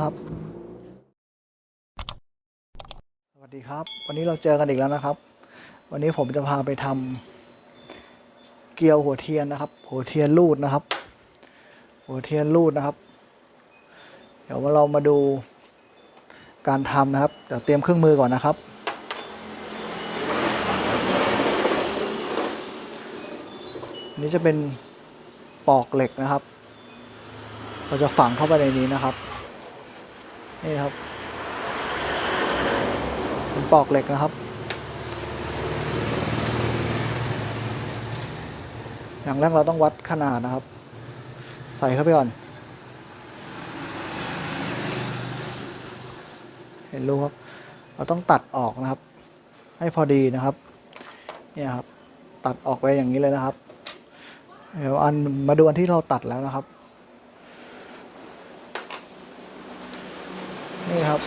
ครับ สวัสดีครับ วันนี้เราเจอกันอีกแล้วนะครับ วันนี้ผมจะพาไปทำเกลียวหัวเทียนนะครับ หัวเทียนรูดนะครับ หัวเทียนรูดนะครับ เดี๋ยวเรามาดูการทำนะครับ เดี๋ยวเตรียมเครื่องมือก่อนนะครับนนี้จะเป็นปอกเหล็กนะครับ เราจะฝังเข้าไปในนี้นะครับ นี่ครับเป็นปอกเหล็กนะครับอย่างแรกเราต้องวัดขนาดนะครับ ใส่เข้าไปก่อน เห็นรูครับ เราต้องตัดออกนะครับ ให้พอดีนะครับ เนี่ยครับ ตัดออกไปอย่างนี้เลยนะครับ เดี๋ยวอันมาดูอันที่เราตัดแล้วนะครับ นี่ครับ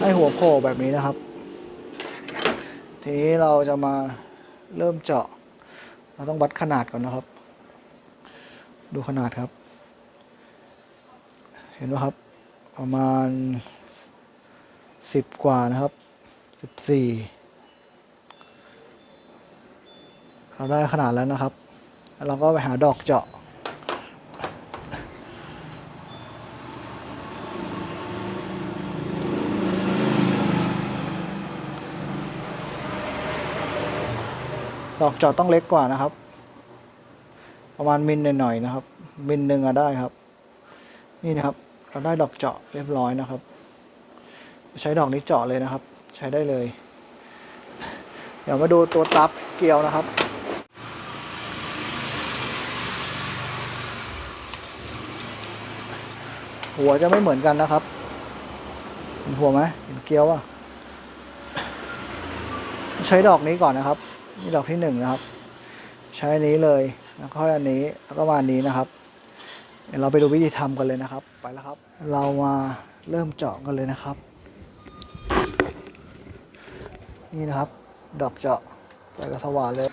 ให้หัวโผล่แบบนี้นะครับ ทีนี้เราจะมาเริ่มเจาะ เราต้องวัดขนาดก่อนนะครับ ดูขนาดครับ เห็นไหมครับ ประมาณสิบกว่านะครับสิบสี่เราได้ขนาดแล้วนะครับ เราก็ไปหาดอกเจาะ ดอกเจาะต้องเล็กกว่านะครับ ประมาณมิลหน่อยๆนะครับ มิลหนึ่งอะได้ครับ นี่นะครับ เราได้ดอกเจาะเรียบร้อยนะครับ ใช้ดอกนี้เจาะเลยนะครับ ใช้ได้เลย เดี๋ยวมาดูตัวตับเกลียวนะครับ หัวจะไม่เหมือนกันนะครับ เห็นหัวไหมเห็นเกลียวอะ ใช้ดอกนี้ก่อนนะครับ นี่ดอกที่หนึ่งนะครับ ใช้อันนี้เลย แล้วค่อยอันนี้ แล้วก็มาอันนี้นะครับ เดี๋ยวเราไปดูวิธีทำกันเลยนะครับ ไปแล้วครับ เรามาเริ่มเจาะกันเลยนะครับ นี่นะครับ ดอกเจาะใส่กระสว่านเลย